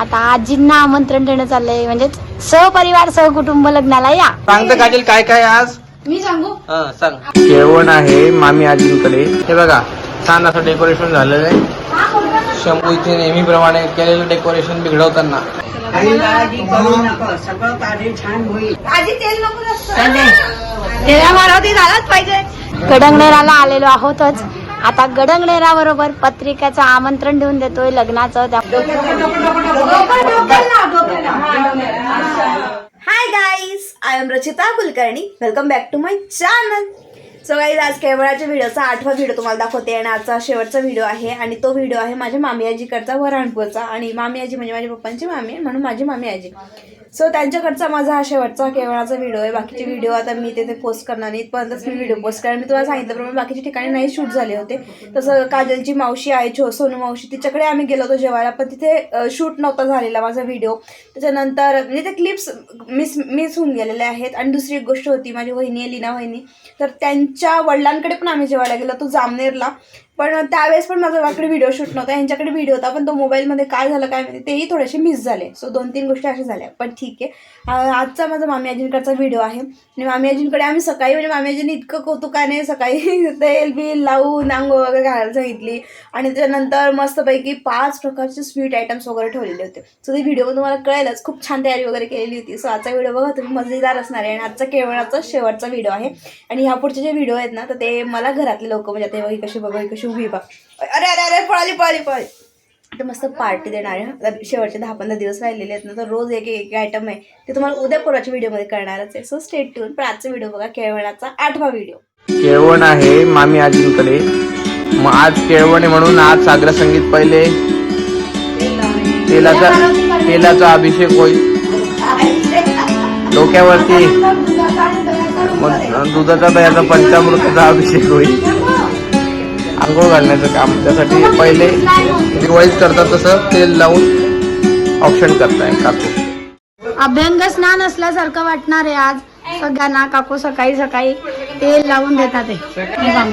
आता आजींना आमंत्रण देणं चाललंय. म्हणजे सहपरिवार सहकुटुंब लग्नाला या. सांगतं काजल काय काय आज? मी सांगू? हा सांग. जेवण आहे मामी आजींकडे. हे बघा छान असं डेकोरेशन झालेलं आहे. शंभू इथे नेहमीप्रमाणे केलेलं डेकोरेशन बिघडवताना. सगळं कार्य छान होईल झालाच पाहिजे गडंगनेराला आलेलो आहोतच. आता गडंगनेरा बरोबर पत्रिकेचं आमंत्रण देऊन देतोय लग्नाचं. Hi guys I am Rachita Kulkarni. Welcome back to my channel so guys आज केवळाच्या व्हिडिओचा आठवा व्हिडिओ तुम्हाला दाखवते आणि आजचा शेवटचा व्हिडिओ आहे. आणि तो व्हिडिओ आहे माझ्या मामी आजीकडचा वराणपूरचा. आणि मामी आजी म्हणजे माझ्या पप्पांची मामी म्हणून माझी मामी आजी. सो त्यांच्याकडचा माझा हा शेवटचा केवळाचा व्हिडिओ आहे. बाकीचे व्हिडिओ आता मी तिथे पोस्ट करणार नाही. इथपर्यंतच मी व्हिडिओ पोस्ट करणार मी तुम्हाला सांगितल्याप्रमाणे बाकीच्या ठिकाणी नाही शूट झाले होते. तसं काजलची मावशी आहे छो सोनू मावशी तिच्याकडे आम्ही गेलो होतो जेवायला पण तिथे शूट नव्हता झालेला माझा व्हिडिओ त्याच्यानंतर म्हणजे ते क्लिप्स मिस मिस होऊन गेलेले आहेत. आणि दुसरी एक गोष्ट होती माझी वहिनी आहे लीना वहिनी. तर त्यांच्या वडिलांकडे पण आम्ही जेवायला गेलो तो जामनेरला. पण त्यावेळेस पण माझा वाकडे व्हिडिओ शूट नव्हता यांच्याकडे व्हिडिओ होता पण तो मोबाईलमध्ये काय झालं काय माहिती तेही थोडेसे मिस झाले. सो दोन तीन गोष्टी अशा झाल्या. पण ठीक आहे. आजचा माझा मामी आजींकडचा व्हिडिओ आहे. आणि मामी आजींकडे आम्ही सकाळी म्हणजे मामी आजीने इतकं कौतुकाने सकाळी तेल बिल लावून आंघोळ वगैरे घालायला सांगितली. आणि त्याच्यानंतर मस्तपैकी पाच प्रकारचे स्वीट आयटम्स वगैरे ठेवलेले होते. सो ते व्हिडिओ तुम्हाला कळेलच. खूप छान तयारी वगैरे केलेली होती. सो आजचा व्हिडिओ बघा तुम्ही मजेदार असणार आहे. आणि आजचा केवळाचा शेवटचा व्हिडिओ आहे. आणि ह्या पुढचे जे व्हिडिओ आहेत ना तर ते मला घरातले लोक म्हणजे आता हे कशी बघा कशी उभी बघ. अरे अरे अरे पळाली पळाली पळाली. आता मस्त पार्टी देणार आहे शेवटचे दहा पंधरा दिवस राहिलेले आहेत ना तर रोज एक एक आयटम आहे. ते तुम्हाला उद्या परवाच्या व्हिडिओमध्ये करणारच आहे. सो स्टेट ट्यून पण आजचा व्हिडिओ बघा केळवणाचा आठवा व्हिडिओ. केळवण आहे मामी आजींकडे. मग आज केळवण आहे म्हणून आज सागर संगीत पहिले. तेलाचा तेलाचा अभिषेक होईल. डोक्यावरती. मग दुधाचा दह्याचा पंचामृताचा अभिषेक होईल. आंघोळ घालण्याचं काम. त्यासाठी पहिले दिवाळीत करतात तसं तेल लावून ऑप्शन करताय काकू. अभ्यंग स्नान असल्यासारखं वाटणार आहे आज. सगळ्यांना काकू सकाळी सकाळी तेल लावून देतात ते हे पाहून.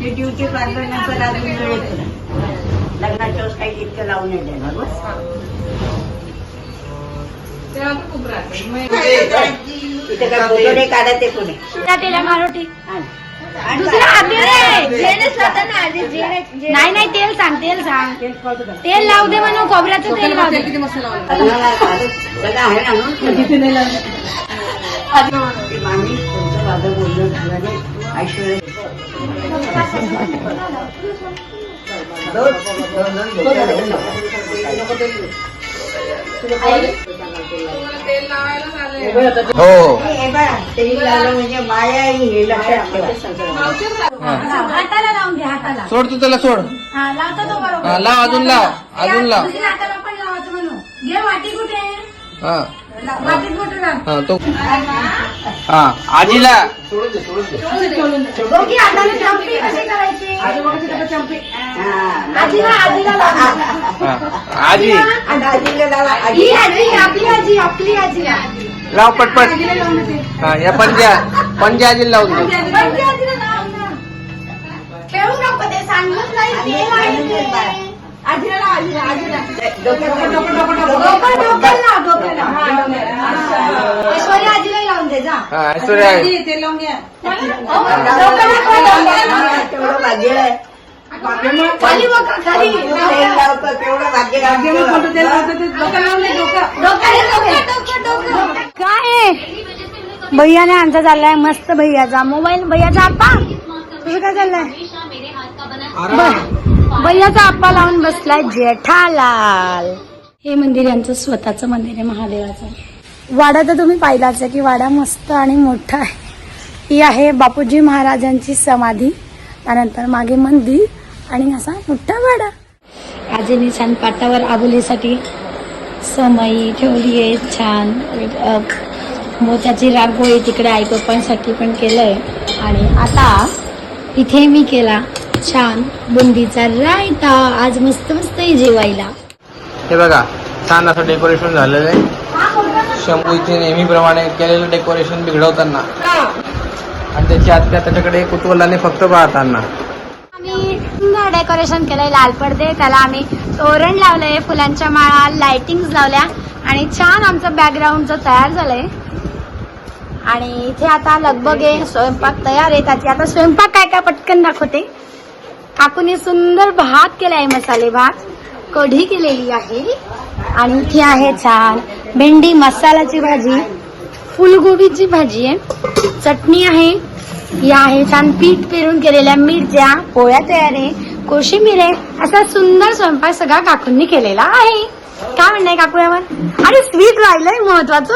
ती ड्युटी पाठवण्याचं लागून वेळ येतो. लग्नाच्या वेळेस काही इतकं लावून येते ना बस. इथे काय फोटो नाही काढत आहे कोणी. त्या तेला. मारोटी हा. दुसरं हात दे रे. नाही नाही तेल सांग तेल सांग. तेल लावू दे म्हणून खोबऱ्याचं तेल लावू दे. सगळं आहे ना म्हणून. ती मामी तुमचं माझं बोलणं झालं नाही. ऐश्वर्या. हो म्हणजे माया ही लक्षात ठेवा. हाताला लावून घे हाताला सोड तू त्याला सोड हा लावतो तो बरोबर हा, लाव अजून लाव अजून लाव हाताला पण लावायचं म्हणून घे वाटी कुठे हा हा तो हा. आजीला हा. हा आजी. लावा, आजी. ही आजी आपली आजी आपली आजी. लाव पटपट. हा या पंजा पंजा आजीला लावून आजीला. आजीला आजीला. ऐश्वर्या आजीला लावून दे जा हा ऐश्वर्या अहो, डोक्याला पण लाव. हा, तेवढं भाग्य आहे. खाली बघा खाली तेल लावतं, तेवढं भाग्य आहे. काय भैयाने आमचा चाललाय मस्त भैयाचा मोबाईल भैयाचा आप्पा तुझं काय चाललंय भैयाचा आप्पा लावून बसलाय जेठालाल हे मंदिर यांचं स्वतःचं मंदिर आहे महादेवाचं. वाडा तर तुम्ही पाहिलाच आहे की वाडा मस्त आणि मोठा आहे. ही आहे बापूजी महाराजांची समाधी त्यानंतर मागे मंदिर आणि असा मोठा वाडा. आजीने छान पाटावर आबोलीसाठी समई ठेवली आहे छान. मोत्याची रांगोळी तिकडे आई पप्पांसाठी पण केलंय. आणि आता इथे मी केला छान बुंदीचा रायता. आज मस्त मस्त जेवायला. हे बघा छान असं डेकोरेशन झालेलं आहे. शंभूचे नेहमीप्रमाणे केलेलं डेकोरेशन बिघडवताना. आणि त्याची आत्या त्याच्याकडे कुतूहलाने फक्त पाहताना. डेकोरेशन केलंय लाल पडदे त्याला आम्ही तोरण लावलंय फुलांच्या माळा लाइटिंग लावल्या आणि छान आमचं बॅकग्राऊंडचं तयार झालंय. आणि इथे आता लगबग आहे स्वयंपाक तयार आहे. त्याची आता स्वयंपाक काय काय पटकन दाखवते. काकूने सुंदर भात केलाय मसाले भात. कढी केलेली आहे. आणि इथे आहे छान भेंडी मसाल्याची भाजी. फुलगोबीची भाजी आहे. चटणी आहे. या आहे छान पीठ पेरून केलेल्या मिरच्या पोळ्या तयार आहे. कोशिंबीर आहे. असा सुंदर स्वयंपाक सगळा काकूंनी केलेला आहे. काय म्हणणं आहे काकू यावर? अरे स्वीट राहिलंय महत्वाचं.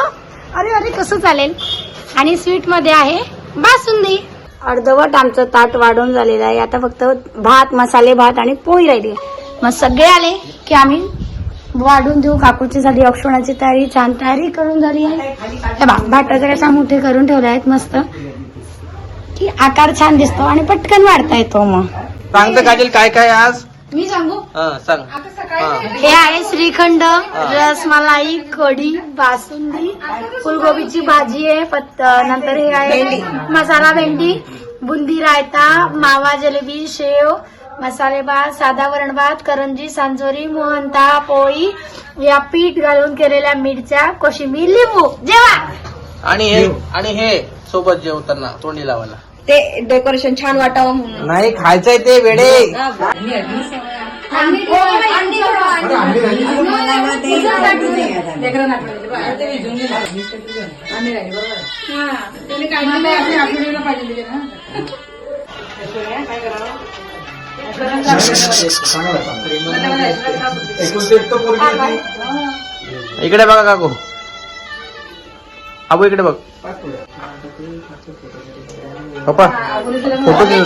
अरे अरे कसं चालेल? आणि स्वीटमध्ये आहे बासुंदी. अर्धवट आमचं ताट वाढून झालेलं आहे. आता फक्त भात मसाले भात आणि पोळी राहिली आहे. मग सगळे आले की आम्ही वाढून देऊ काकूची झाली औक्षणाची तयारी छान तयारी करून झाली आहे. हे भाटाच्या कशा मोठे करून ठेवले आहेत मस्त. की आकार छान दिसतो आणि पटकन वाढता येतो मग. सांगतं काजल काय काय आज? मी सांगू? सांग. हे. आहे श्रीखंड रसमलाई कढी बासुंदी फुलगोबीची भाजी आहे पत्त नंतर हे आहे मसाला भेंडी बुंदी रायता मावा जलेबी शेव मसाले भात साधा वरण भात करंजी सांजोरी मोहनता पोळी या पीठ घालून केलेल्या मिरच्या कोशिंबीर लिंबू. जेवा! आणि हे आणि हे सोबत जेवताना तोंडी लावायला. ते डेकोरेशन छान वाटावं म्हणून. नाही खायचंय ते वेडे. इकडे बघा काकू. आबू इकडे बघ. पप्पा फोटो घेऊ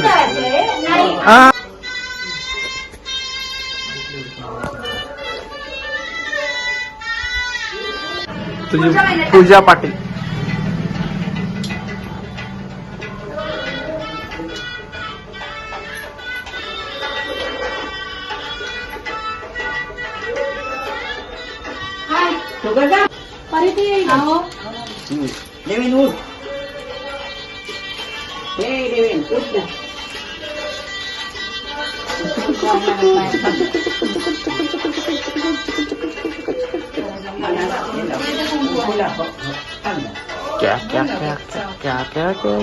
हा. तुझी पूजा पाटील. देवेन उठ हे देवेन उठ ना क्या क्या क्या क्या क्या क्या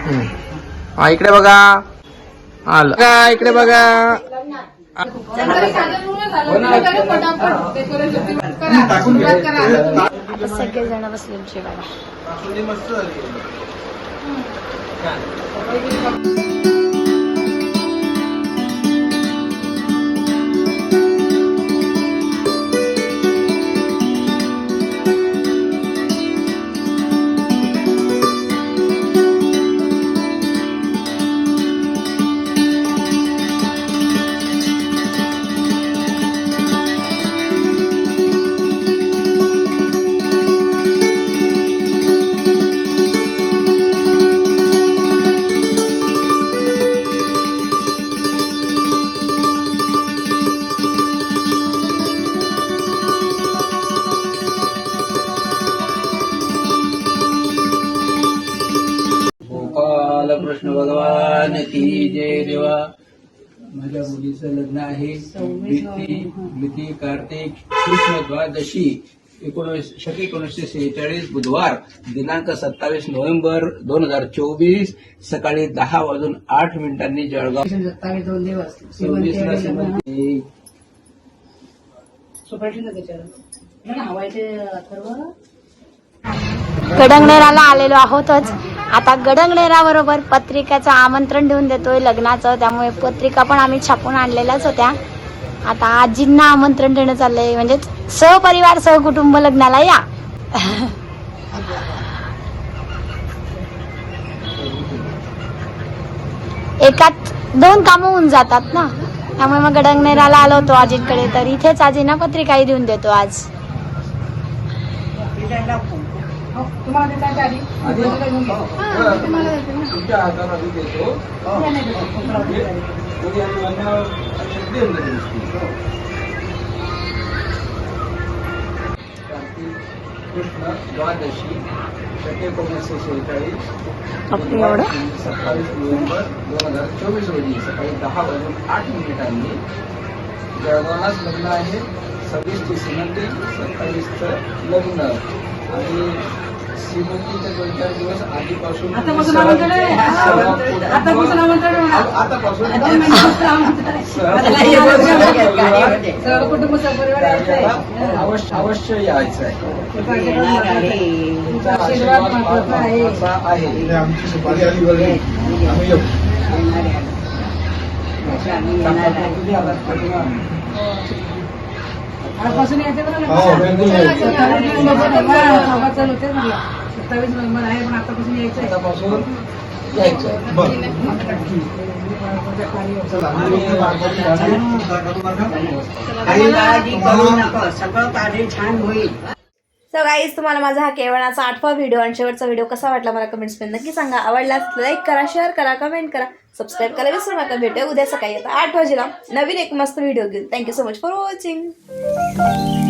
हम्म. हा इकडे बघा आलं बघा इकडे बघा आता सगळेजण बसले जेवायला भगवान की जय देवा. माझ्या मुलीचं लग्न आहे. मिती कार्तिक कृष्ण द्वादशी एकोणीस शके एकोणीसशे सेहेचाळीस बुधवार दिनांक सत्तावीस नोव्हेंबर दोन हजार चोवीस सकाळी दहा वाजून आठ मिनिटांनी जळगाव. सव्वीसला संबंधी कडंगनेराला आलेलो आहोतच. आता गडंगनेराबरोबर पत्रिकाचं आमंत्रण देऊन देतोय लग्नाचं त्यामुळे पत्रिका पण आम्ही छापून आणलेल्याच होत्या. आता आजींना आमंत्रण देणं चाललंय म्हणजेच सहपरिवार सहकुटुंब लग्नाला या. एकात दोन कामं होऊन जातात ना? त्यामुळे मग गडंगनेराला आलो होतो आजींकडे तर इथेच आजींना पत्रिकाही देऊन देतो आज. तुमच्या हाताला आधी देतो. उद्या अन्नावर देऊन दे नुसती. कार्तिक कृष्ण द्वादशी एकोणीसशे शेहेचाळीस? सत्तावीस नोव्हेंबर दोन हजार चोवीस रोजी सकाळी दहा वाजून आठ मिनिटांनी जळगावलाच लग्न आहे. सव्वीसची श्रीमंती सत्तावीसचं लग्न. आणि श्रीमंतीचे दोन चार दिवस आधीपासून आतापासून आमंत्रण आहे. सहज- आतापासून आमंत्रण आहे म्हणा. आतापासून सहकुटुंब सहपरिवार यायचं आहे. अवश्य अवश्य यायचं आहे तुमचा आशीर्वाद आशीर्वाद महत्त्वाचा आहे. महत्त्वाचा आहे आमची सुपारी आली बघा आम्ही येऊ आजपासून बरं हो, बिलकुल. यायचं. सत्तावीस नोव्हेंबर सभा चालू होते म्हटलं सत्तावीस नोव्हेंबर आहे पण आतापासून यायचं आहे आतापासून यायचं आहे. बरं. सगळं कार्य छान होईल. सो गाईज तुम्हाला माझा हा केवळाचा आठवा व्हिडिओ आणि शेवटचा व्हिडिओ कसा वाटला मला कमेंट्समध्ये नक्की सांगा. आवडलाच लाईक करा शेअर करा कमेंट करा. सबस्क्राईब करा विसरू नका. भेटूया उद्या सकाळी. आता आठ वाजेला. नवीन एक मस्त व्हिडिओ घेऊन. Thank you so much for watching